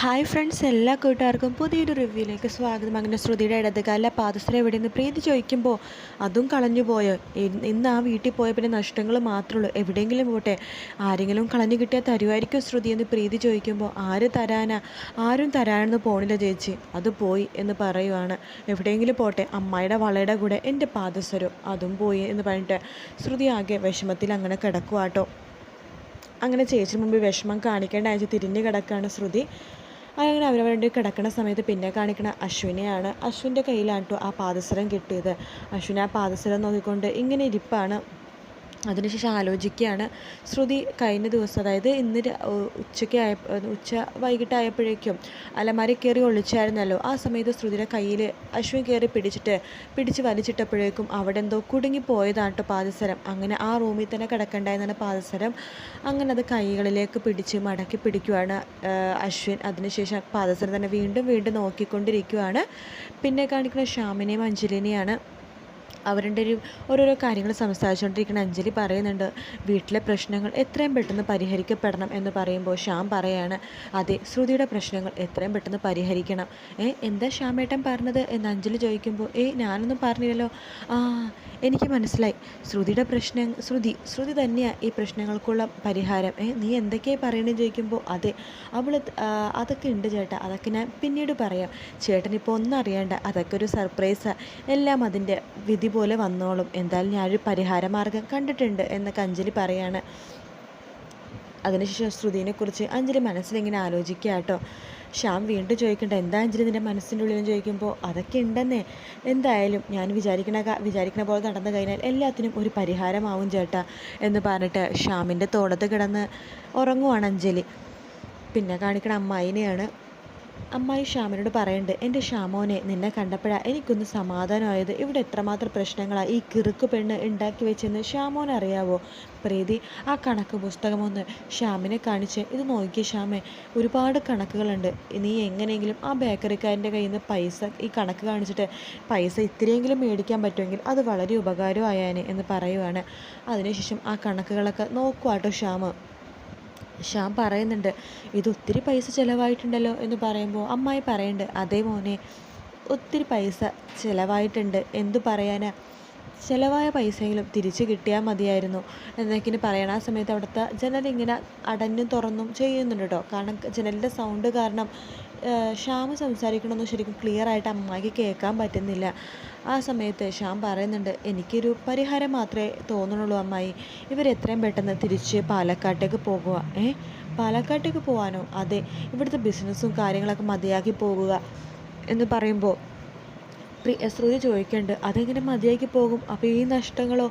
Hi friends എല്ലാ കൂട്ടുകാർക്കും പുതിയൊരു റിവ്യൂയിലേക്ക് സ്വാഗതം. അങ്ങനെ ശ്രുതിയുടെ ഇടതുകാല പാദസരം എവിടെയെന്ന് പ്രീതി ചോദിക്കുമ്പോൾ അതും കളഞ്ഞു പോയോ? ഇന്ന് ആ വീട്ടിൽ പോയ പിന്നെ നഷ്ടങ്ങൾ മാത്രമേ ഉള്ളൂ. എവിടെയെങ്കിലും പോട്ടെ. ആരെങ്കിലും കളഞ്ഞു കിട്ടിയാൽ തരുമായിരിക്കും ശ്രുതി എന്ന് പ്രീതി ചോദിക്കുമ്പോൾ ആര് തരാനാ? ആരും തരാനെന്ന് പോണില്ല ചേച്ചി. അത് പോയി എന്ന് പറയുവാണ്. എവിടെയെങ്കിലും പോട്ടെ. അമ്മായിയുടെ വളയുടെ കൂടെ എന്റെ പാദസരം. അതും പോയി എന്ന് പറഞ്ഞിട്ട് ശ്രുതി ആകെ വിഷമത്തിൽ അങ്ങനെ കിടക്കുവാട്ടോ. അങ്ങനെ ചേച്ചിന് മുമ്പ് വിഷമം കാണിക്കേണ്ട അയച്ച് തിരിഞ്ഞ് കിടക്കുകയാണ് ശ്രുതി. അങ്ങനെ അവരവരുടെ കിടക്കുന്ന സമയത്ത് പിന്നെ കാണിക്കുന്ന അശ്വിനെയാണ്. അശ്വിന്റെ കയ്യിലാണ് കേട്ടോ ആ പാദസരം കിട്ടിയത്. അശ്വിൻ ആ പാദസരം നോക്കിക്കൊണ്ട് ഇങ്ങനെ ഇരിപ്പാണ്. അതിനുശേഷം ആലോചിക്കുകയാണ്. ശ്രുതി കഴിഞ്ഞ ദിവസം അതായത് ഇന്ന് ഉച്ചയ്ക്ക് ആയ ഉച്ച വൈകിട്ടായപ്പോഴേക്കും അലമാരി കയറി ഒളിച്ചായിരുന്നല്ലോ. ആ സമയത്ത് ശ്രുതിയുടെ കയ്യിൽ അശ്വിൻ കയറി പിടിച്ചിട്ട് പിടിച്ച് വലിച്ചിട്ടപ്പോഴേക്കും അവിടെ എന്തോ കുടുങ്ങി പോയതാണ് കേട്ടോ പാദസരം. അങ്ങനെ ആ റൂമിൽ തന്നെ കിടക്കണ്ടായിരുന്നാണ് പാദസരം. അങ്ങനെ അത് കൈകളിലേക്ക് പിടിച്ച് മടക്കി പിടിക്കുവാണ് അശ്വിൻ. അതിനുശേഷം പാദസരം തന്നെ വീണ്ടും വീണ്ടും നോക്കിക്കൊണ്ടിരിക്കുവാണ്. പിന്നെ കാണിക്കുന്ന ശ്യാമിനെയും അഞ്ജലിനെയാണ് അവരുടെ ഒരു ഓരോരോ കാര്യങ്ങൾ സംസാരിച്ചുകൊണ്ടിരിക്കുന്ന അഞ്ജലി പറയുന്നുണ്ട് വീട്ടിലെ പ്രശ്നങ്ങൾ എത്രയും പെട്ടെന്ന് പരിഹരിക്കപ്പെടണം എന്ന് പറയുമ്പോൾ ശ്യാം പറയാണ് അതെ ശ്രുതിയുടെ പ്രശ്നങ്ങൾ എത്രയും പെട്ടെന്ന് പരിഹരിക്കണം. ഏ എന്താ ശ്യാമേട്ടൻ പറഞ്ഞത്? എന്ന് അഞ്ജലി ചോദിക്കുമ്പോൾ ഏ ഞാനൊന്നും പറഞ്ഞില്ലല്ലോ. ആ എനിക്ക് മനസ്സിലായി. ശ്രുതിയുടെ പ്രശ്നം ശ്രുതി ശ്രുതി തന്നെയാണ് ഈ പ്രശ്നങ്ങൾക്കുള്ള പരിഹാരം. ഏ നീ എന്തൊക്കെയാണ് പറയണമെന്ന് ചോദിക്കുമ്പോൾ അതെ അവൾ അതൊക്കെ ഉണ്ട് ചേട്ടാ അതൊക്കെ ഞാൻ പിന്നീട് പറയാം. ചേട്ടനിപ്പോൾ ഒന്നും അറിയണ്ട അതൊക്കെ ഒരു സർപ്രൈസാണ് എല്ലാം അതിന്റെ വിധി പോലെ വന്നോളും. എന്തായാലും ഞാനൊരു പരിഹാരമാർഗം കണ്ടിട്ടുണ്ട് എന്നൊക്കെ അഞ്ജലി പറയാണ്. അതിനുശേഷം ശ്രുതിനെക്കുറിച്ച് അഞ്ജലി മനസ്സിലിങ്ങനെ ആലോചിക്കുക കേട്ടോ. ശ്യാം വീണ്ടും ചോദിക്കണ്ട എന്താ അഞ്ജലി നിന്റെ മനസ്സിന്റെ ഉള്ളിലും ചോദിക്കുമ്പോൾ അതൊക്കെ ഉണ്ടെന്നേ. എന്തായാലും ഞാൻ വിചാരിക്കണ വിചാരിക്കണ പോലെ നടന്നു കഴിഞ്ഞാൽ എല്ലാത്തിനും ഒരു പരിഹാരമാവും ചേട്ടാ എന്ന് പറഞ്ഞിട്ട് ശ്യാമിന്റെ തോടത്ത് കിടന്ന് ഉറങ്ങുവാണ് അഞ്ജലി. പിന്നെ കാണിക്കണ അമ്മായിനെയാണ് അമ്മായി ശ്യാമിനോട് പറയണ്ട് എന്റെ ശ്യാമോനെ നിന്നെ കണ്ടപ്പോഴാണ് എനിക്കൊന്ന് സമാധാനമായത്. ഇവിടെ എത്രമാത്രം പ്രശ്നങ്ങളാണ് ഈ കിറുക്ക് പെണ്ണ് ഉണ്ടാക്കി വെച്ചെന്ന് ശ്യാമോൻ അറിയാവോ? പ്രീതി ആ കണക്ക് പുസ്തകമൊന്ന് ശ്യാമിനെ കാണിച്ച് ഇത് നോക്കിയ ശ്യാമേ. ഒരുപാട് കണക്കുകളുണ്ട്. നീ എങ്ങനെയെങ്കിലും ആ ബേക്കറിക്കാരന്റെ കയ്യിൽ നിന്ന് പൈസ ഈ കണക്ക് കാണിച്ചിട്ട് പൈസ ഇത്തിരിയെങ്കിലും മേടിക്കാൻ പറ്റുമെങ്കിൽ അത് വളരെ ഉപകാരമായേനെ എന്ന് പറയുവാണ്. അതിനുശേഷം ആ കണക്കുകളൊക്കെ നോക്കുവാട്ടോ ശ്യാമ്. ശ്യാം പറയുന്നുണ്ട് ഇത് ഒത്തിരി പൈസ ചിലവായിട്ടുണ്ടല്ലോ എന്ന് പറയുമ്പോൾ അമ്മായി പറയുന്നുണ്ട് അതേ മോനെ ഒത്തിരി പൈസ ചിലവായിട്ടുണ്ട് എന്തു പറയാനാ? ചിലവായ പൈസയെങ്കിലും തിരിച്ചു കിട്ടിയാൽ മതിയായിരുന്നു. എന്നൊക്കെ പറയണം ആ സമയത്ത് അവിടുത്തെ ജനലിങ്ങനെ അടഞ്ഞും തുറന്നും ചെയ്യുന്നുണ്ട് കേട്ടോ. കാരണം ജനലിന്റെ സൗണ്ട് കാരണം ഷ്യാം സംസാരിക്കണമെന്ന് ശരിക്കും ക്ലിയർ ആയിട്ട് അമ്മായിക്ക് കേൾക്കാൻ പറ്റുന്നില്ല. ആ സമയത്ത് ശ്യാം പറയുന്നുണ്ട് എനിക്കൊരു പരിഹാരം മാത്രമേ തോന്നുന്നുള്ളൂ അമ്മായി. ഇവരെത്രയും പെട്ടെന്ന് തിരിച്ച് പാലക്കാട്ടേക്ക് പോകുക. ഏ? പാലക്കാട്ടേക്ക് പോകാനോ അതെ ഇവിടുത്തെ ബിസിനസ്സും കാര്യങ്ങളൊക്കെ മതിയാക്കി പോകുക. എന്ന് പറയുമ്പോൾ ശ്രുതി ചോദിക്കുന്നുണ്ട് അതെങ്ങനെ മതിയാക്കി പോകും? അപ്പോൾ ഈ നഷ്ടങ്ങളോ?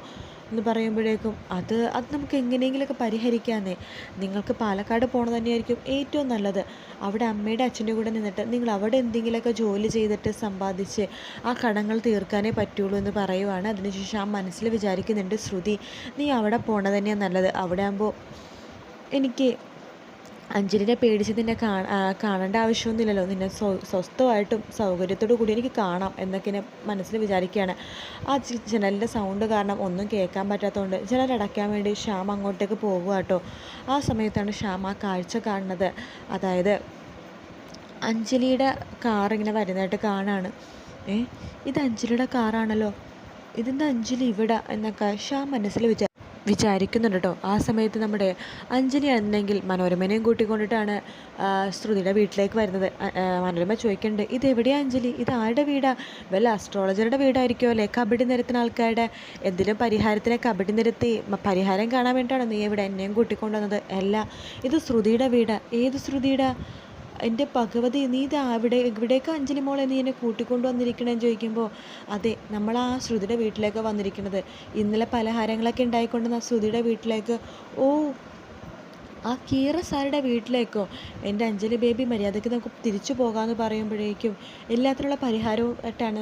എന്ന് പറയുമ്പോഴേക്കും അത് അത് നമുക്ക് എങ്ങനെയെങ്കിലുമൊക്കെ പരിഹരിക്കാമെന്നേ നിങ്ങൾക്ക് പാലക്കാട് പോകണം തന്നെയായിരിക്കും ഏറ്റവും നല്ലത്. അവിടെ അമ്മയുടെ അച്ഛന്റെ കൂടെ നിന്നിട്ട് നിങ്ങൾ അവിടെ എന്തെങ്കിലുമൊക്കെ ജോലി ചെയ്തിട്ട് സമ്പാദിച്ച് ആ കടങ്ങൾ തീർക്കാനേ പറ്റുള്ളൂ എന്ന് പറയുവാണ്. അതിനുശേഷം ആ മനസ്സിൽ വിചാരിക്കുന്നുണ്ട് ശ്രുതി നീ അവിടെ പോകണത് തന്നെയാണ് നല്ലത്. അവിടെ ആകുമ്പോൾ എനിക്ക് അഞ്ജലിനെ പേടിച്ച് നിന്നെ കാണ കാണേണ്ട ആവശ്യമൊന്നുമില്ലല്ലോ. നിന്നെ സ്വ- സ്വസ്ഥമായിട്ടും സൗകര്യത്തോടു കൂടി എനിക്ക് കാണാം എന്നൊക്കെ ഞാൻ മനസ്സിൽ വിചാരിക്കുകയാണ്. ആ ജനലിന്റെ സൗണ്ട് കാരണം ഒന്നും കേൾക്കാൻ പറ്റാത്തതുകൊണ്ട് ജനൽ അടയ്ക്കാൻ വേണ്ടി ശ്യാം അങ്ങോട്ടേക്ക് പോകുക കേട്ടോ ആ സമയത്താണ് ശ്യാം ആ കാഴ്ച കാണുന്നത്. അതായത് അഞ്ജലിയുടെ കാർ ഇങ്ങനെ വരുന്നതായിട്ട് കാണാണ്. ഏ? ഇത് അഞ്ജലിയുടെ കാറാണല്ലോ. ഇതിന്റെ അഞ്ജലി ഇവിടെ എന്നൊക്കെ ശ്യാം മനസ്സിൽ വിചാ വിചാരിക്കുന്നുണ്ട് കേട്ടോ ആ സമയത്ത് നമ്മുടെ അഞ്ജലി അല്ലെങ്കിൽ മനോരമനെയും കൂട്ടിക്കൊണ്ടിട്ടാണ് ശ്രുതിയുടെ വീട്ടിലേക്ക് വരുന്നത്. മനോരമ ചോദിക്കുന്നുണ്ട് ഇത് എവിടെയാ അഞ്ജലി? ഇത് ആരുടെ വീടാ? വല്ല അസ്ട്രോളജറുടെ വീടായിരിക്കുമോ അല്ലേ കബഡി നിരത്തുന്ന ആൾക്കാരുടെ? എന്തെങ്കിലും പരിഹാരത്തിനെ കബഡി നിരത്തി പരിഹാരം കാണാൻ വേണ്ടിയിട്ടാണ് നീ ഇവിടെ എന്നെയും കൂട്ടിക്കൊണ്ടുവന്നത്? അല്ല ഇത് ശ്രുതിയുടെ വീടാ. ഏത് ശ്രുതിയുടെ? എന്റെ ഭഗവതി നീ ഇത് അവിടെ ഇവിടേക്ക് അഞ്ജലി മോളെ നീ എന്നെ കൂട്ടിക്കൊണ്ടു വന്നിരിക്കണേന്ന് ചോദിക്കുമ്പോൾ അതെ നമ്മൾ ആ ശ്രുതിയുടെ വീട്ടിലേക്ക് വന്നിരിക്കുന്നത് ഇന്നലെ പലഹാരങ്ങളൊക്കെ ഉണ്ടായിക്കൊണ്ടുവന്ന ശ്രുതിയുടെ വീട്ടിലേക്ക് ഓ ആ കീറ സാറുടെ വീട്ടിലേക്കോ? എന്റെ അഞ്ജലി ബേബി മര്യാദയ്ക്ക് നമുക്ക് തിരിച്ചു പോകാമെന്ന് പറയുമ്പോഴേക്കും എല്ലാത്തിനുള്ള പരിഹാരവും ആയിട്ടാണ്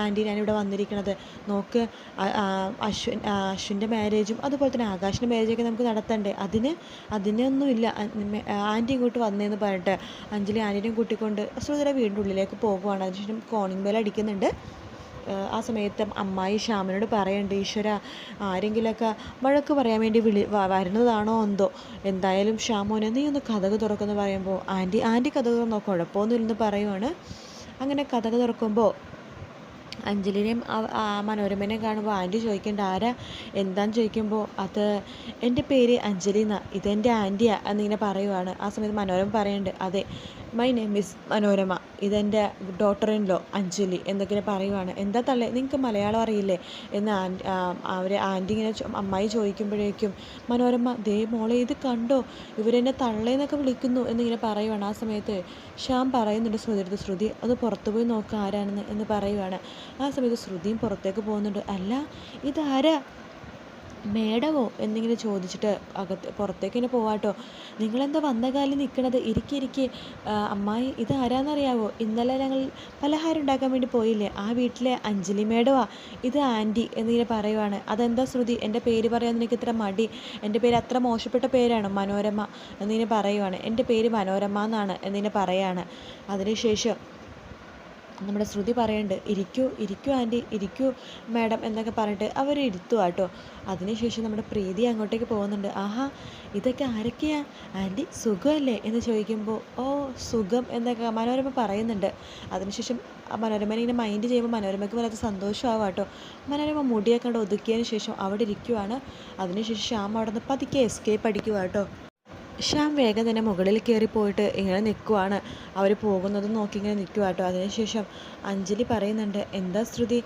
ആന്റി ഞാനിവിടെ വന്നിരിക്കുന്നത് നോക്ക് അശ്വിൻ അശ്വിന്റെ മാരേജും അതുപോലെ തന്നെ ആകാശിന്റെ മാരേജൊക്കെ നമുക്ക് നടത്തണ്ടേ? അതിന് അതിനൊന്നുമില്ല. ആന്റി ഇങ്ങോട്ട് വന്നേന്ന് പറഞ്ഞിട്ട് അഞ്ജലി ആന്റിനെയും കൂട്ടിക്കൊണ്ട് ശ്രുതിയുടെ വീടിന്റെ ഉള്ളിലേക്ക് പോകുവാണ് അതിനുശേഷം കോണിംഗ് ബെൽ അടിക്കുന്നുണ്ട്. ആ സമയത്ത് അമ്മായി ശ്യാമിനോട് പറയണ്ട ഈശ്വര ആരെങ്കിലൊക്കെ വഴക്ക് പറയാൻ വേണ്ടി വിളി വരുന്നതാണോ എന്തോ? എന്തായാലും ശ്യാമോനെ നീ ഒന്ന് കഥക് തുറക്കുമെന്ന് പറയുമ്പോൾ ആന്റി ആന്റി കഥക് തുറന്നോ? കുഴപ്പമൊന്നുമില്ലെന്ന് പറയുവാണ്. അങ്ങനെ കഥക് തുറക്കുമ്പോൾ അഞ്ജലിനെയും മനോരമനെയും കാണുമ്പോൾ ആന്റി ചോദിക്കേണ്ട ആരാ? എന്താന്ന് ചോദിക്കുമ്പോൾ അത് എന്റെ പേര് അഞ്ജലി ഇതെന്റെ ആന്റിയാ എന്നിങ്ങനെ പറയുവാണ്. ആ സമയത്ത് മനോരമ പറയുന്നുണ്ട് അതെ മൈ നെയിം മിസ് മനോരമ ഇതെന്റെ ഡോട്ടർ ഇൻ ലോ അഞ്ജലി എന്നൊക്കെ പറയുവാണ്. എന്താ തള്ളേ? നിങ്ങൾക്ക് മലയാളം അറിയില്ലേ? എന്ന് അവർ ആന്റി ഇങ്ങനെ അമ്മായി ചോദിക്കുമ്പോഴേക്കും മനോരമ ദേ മോളെ ഇത് കണ്ടോ? ഇവരെന്നെ തള്ളേന്നൊക്കെ വിളിക്കുന്നു എന്നിങ്ങനെ പറയുവാണ്. ആ സമയത്ത് ശ്യാം പറയുന്നുണ്ട് ശ്രുതിയുടെ ശ്രുതി അത് പുറത്തു പോയി നോക്കുക ആരാണെന്ന് എന്ന് പറയുവാണ്. ആ സമയത്ത് ശ്രുതിയും പുറത്തേക്ക് പോകുന്നുണ്ട്. അല്ല ഇതാരാ? മേഡമോ എന്നിങ്ങനെ ചോദിച്ചിട്ട് അകത്ത് പുറത്തേക്ക് ഇങ്ങനെ പോവാട്ടോ നിങ്ങളെന്താ വന്ന കാലിൽ നിൽക്കണത് ഇരിക്കെ ഇരിക്കെ. അമ്മായി ഇത് ആരാന്നറിയാവോ? ഇന്നലെ ഞങ്ങൾ പലഹാരം ഉണ്ടാക്കാൻ വേണ്ടി പോയില്ലേ? ആ വീട്ടിലെ അഞ്ജലി മേഡമാ. ഇത് ആന്റി എന്നിങ്ങനെ പറയുവാണ്. അതെന്താ ശ്രുതി? എന്റെ പേര് പറയാൻ നിനക്ക് ഇത്ര മടി? എന്റെ പേര് അത്ര മോശപ്പെട്ട പേരാണ്? മനോരമ എന്നിങ്ങനെ പറയുവാണ്. എന്റെ പേര് മനോരമ എന്നാണ് എന്നിങ്ങനെ പറയാണ്. അതിനുശേഷം നമ്മുടെ ശ്രുതി പറയുന്നുണ്ട് ഇരിക്കൂ ഇരിക്കൂ ആന്റി ഇരിക്കൂ മാഡം എന്നൊക്കെ പറഞ്ഞിട്ട് അവർ ഇരുത്തുക കേട്ടോ. അതിനുശേഷം നമ്മുടെ പ്രീതി അങ്ങോട്ടേക്ക് പോകുന്നുണ്ട്. ആഹാ ഇതൊക്കെ ആരൊക്കെയാ? ആന്റി സുഖമല്ലേ? എന്ന് ചോദിക്കുമ്പോൾ ഓ സുഖം എന്നൊക്കെ മനോരമ പറയുന്നുണ്ട്. അതിനുശേഷം മനോരമനെ ഇങ്ങനെ മൈൻഡ് ചെയ്യുമ്പോൾ മനോരമയ്ക്ക് വല്ലാത്ത സന്തോഷമാവും കേട്ടോ. മനോരമ മുടിയൊക്കെ കണ്ട് ഒതുക്കിയതിന് ശേഷം അവിടെ ഇരിക്കുവാണ്. അതിനുശേഷം ശ്യാം അവിടെ നിന്ന് പതുക്കെ എസ്കേപ്പ് അടിക്കുക കേട്ടോ. ശ്യാം വേഗം തന്നെ മുകളിൽ കയറി പോയിട്ട് ഇങ്ങനെ നിൽക്കുവാണ് അവർ പോകുന്നത് നോക്കി ഇങ്ങനെ നിൽക്കുക കേട്ടോ അതിനുശേഷം അഞ്ജലി പറയുന്നുണ്ട് എന്താ ശ്രുതി?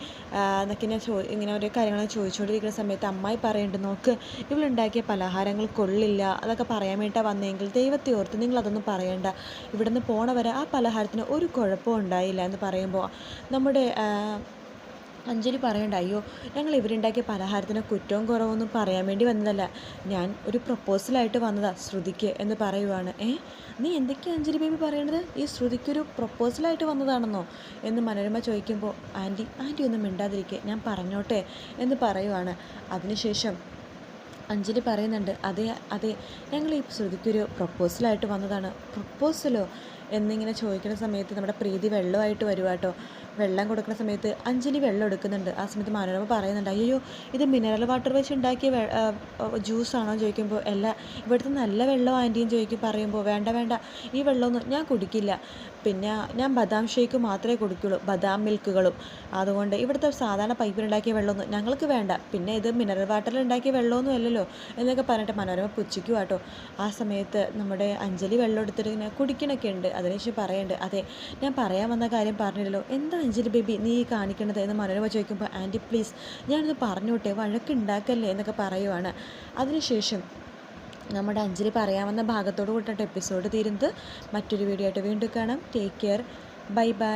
എന്നൊക്കെ ഇങ്ങനെ ചോ ഇങ്ങനെ ഓരോ കാര്യങ്ങൾ ചോദിച്ചുകൊണ്ടിരിക്കുന്ന സമയത്ത് അമ്മായി പറയുന്നുണ്ട് നോക്ക് ഇവളുണ്ടാക്കിയ പലഹാരങ്ങൾ കൊള്ളില്ല. അതൊക്കെ പറയാൻ വേണ്ടിയിട്ടാണ് വന്നെങ്കിൽ ദൈവത്തെ ഓർത്ത് നിങ്ങൾ അതൊന്നും പറയണ്ട. ഇവിടുന്ന് പോണവരെ ആ പലഹാരത്തിന് ഒരു കുഴപ്പവും ഉണ്ടായില്ല എന്ന് പറയുമ്പോൾ നമ്മുടെ അഞ്ജലി പറയണ്ട അയ്യോ ഞങ്ങൾ ഇവരുണ്ടാക്കിയ പലഹാരത്തിന് കുറ്റവും കുറവൊന്നും പറയാൻ വേണ്ടി വന്നതല്ല. ഞാൻ ഒരു പ്രപ്പോസലായിട്ട് വന്നതാ ശ്രുതിക്ക് എന്ന് പറയുവാണ്. ഏ നീ എന്തൊക്കെയാണ് അഞ്ജലി ബേബി പറയണത്? ഈ ശ്രുതിക്കൊരു പ്രപ്പോസലായിട്ട് വന്നതാണെന്നോ? എന്ന് മനോരമ ചോദിക്കുമ്പോൾ ആന്റി ആന്റി ഒന്നും മിണ്ടാതിരിക്കെ ഞാൻ പറഞ്ഞോട്ടെ എന്ന് പറയുവാണ്. അതിനുശേഷം അഞ്ജലി പറയുന്നുണ്ട് അതെ അതെ ഞങ്ങൾ ഈ ശ്രുതിക്കൊരു പ്രപ്പോസലായിട്ട് വന്നതാണ്. പ്രപ്പോസലോ? എന്നിങ്ങനെ ചോദിക്കുന്ന സമയത്ത് നമ്മുടെ പ്രീതി വെള്ളമായിട്ട് വരുവാട്ടോ. വെള്ളം കൊടുക്കുന്ന സമയത്ത് അഞ്ജലി വെള്ളം എടുക്കുന്നുണ്ട്. ആ സമയത്ത് മനോരമ പറയുന്നുണ്ട് അയ്യോ ഇത് മിനറൽ വാട്ടർ വെച്ച് ഉണ്ടാക്കിയ ജ്യൂസാണോ ചോദിക്കുമ്പോൾ അല്ല ഇവിടുത്തെ നല്ല വെള്ളം ആന്റിയും ചോദിക്കും പറയുമ്പോൾ വേണ്ട വേണ്ട ഈ വെള്ളമൊന്നും ഞാൻ കുടിക്കില്ല. പിന്നെ ഞാൻ ബദാം ഷേക്ക് മാത്രമേ കുടിക്കുള്ളൂ ബദാം മിൽക്കുകളും. അതുകൊണ്ട് ഇവിടുത്തെ സാധാരണ പൈപ്പിലുണ്ടാക്കിയ വെള്ളമൊന്നും ഞങ്ങൾക്ക് വേണ്ട. പിന്നെ ഇത് മിനറൽ വാട്ടറിൽ ഉണ്ടാക്കിയ വെള്ളമൊന്നും അല്ലല്ലോ എന്നൊക്കെ പറഞ്ഞിട്ട് മനോരമ പുച്ഛിക്കും കേട്ടോ ആ സമയത്ത് നമ്മുടെ അഞ്ജലി വെള്ളം എടുത്തിട്ട് ഇങ്ങനെ കുടിക്കണൊക്കെ ഉണ്ട്. അതിനുശേഷം പറയുന്നുണ്ട് അതെ ഞാൻ പറയാൻ വന്ന കാര്യം പറഞ്ഞില്ലല്ലോ. എന്താ അഞ്ജലി ബേബി നീ കാണിക്കണത്? എന്ന് മനോരമ ചോദിക്കുമ്പോൾ ആന്റി പ്ലീസ് ഞാനിത് പറഞ്ഞോട്ടെ വഴക്കുണ്ടാക്കല്ലേ? എന്നൊക്കെ പറയുവാണ്. അതിനുശേഷം നമ്മുടെ അഞ്ജലി പറയാവുന്ന ഭാഗത്തോട് കൂട്ടിട്ട് എപ്പിസോഡ് തീരുന്നത്. മറ്റൊരു വീഡിയോ ആയിട്ട് വീണ്ടും കാണാം. Take care bye bye